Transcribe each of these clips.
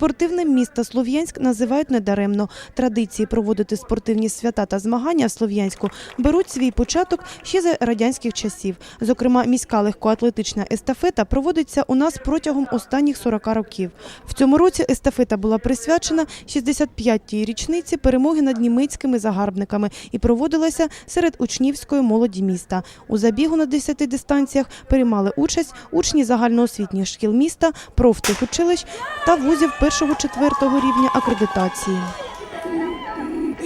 Спортивним міста Слов'янськ називають недаремно. Традиції проводити спортивні свята та змагання в Слов'янську беруть свій початок ще за радянських часів. Зокрема, міська легкоатлетична естафета проводиться у нас протягом останніх 40 років. В цьому році естафета була присвячена 65-й річниці перемоги над німецькими загарбниками і проводилася серед учнівської молоді міста. У забігу на 10 дистанціях приймали участь учні загальноосвітніх шкіл міста, профтехучилищ та вузів першого-четвертого рівня акредитації.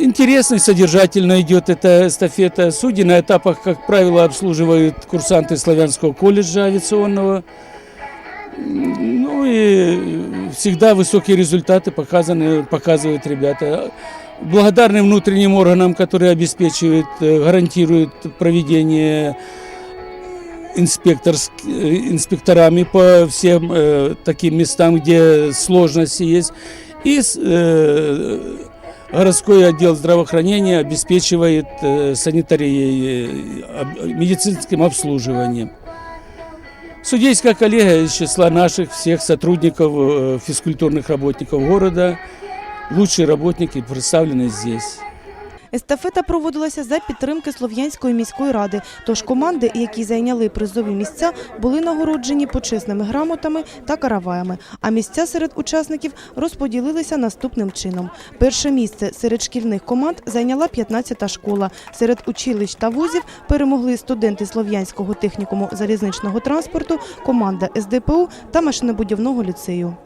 Интересно и содержательно идет эта эстафета. Судьи на этапах, как правило, обслуживают курсанты Славянского колледжа авиационного. Ну и всегда высокие результаты показаны, показывают ребята. Благодарны внутренним органам, которые обеспечивают, э, гарантируют проведение инспекторск- э, инспекторами по всем э, таким местам, где сложности есть. И с- э, городской отдел здравоохранения обеспечивает э, санитарией, э, об- медицинским обслуживанием. Судейская коллегия из числа наших всех сотрудников, э, физкультурных работников города, лучшие работники представлены здесь. Естафета проводилася за підтримки Слов'янської міської ради. Тож команди, які зайняли призові місця, були нагороджені почесними грамотами та караваями. А місця серед учасників розподілилися наступним чином: перше місце серед шкільних команд зайняла 15-та школа. Серед училищ та вузів перемогли студенти Слов'янського технікуму залізничного транспорту, команда СДПУ та машинобудівного ліцею.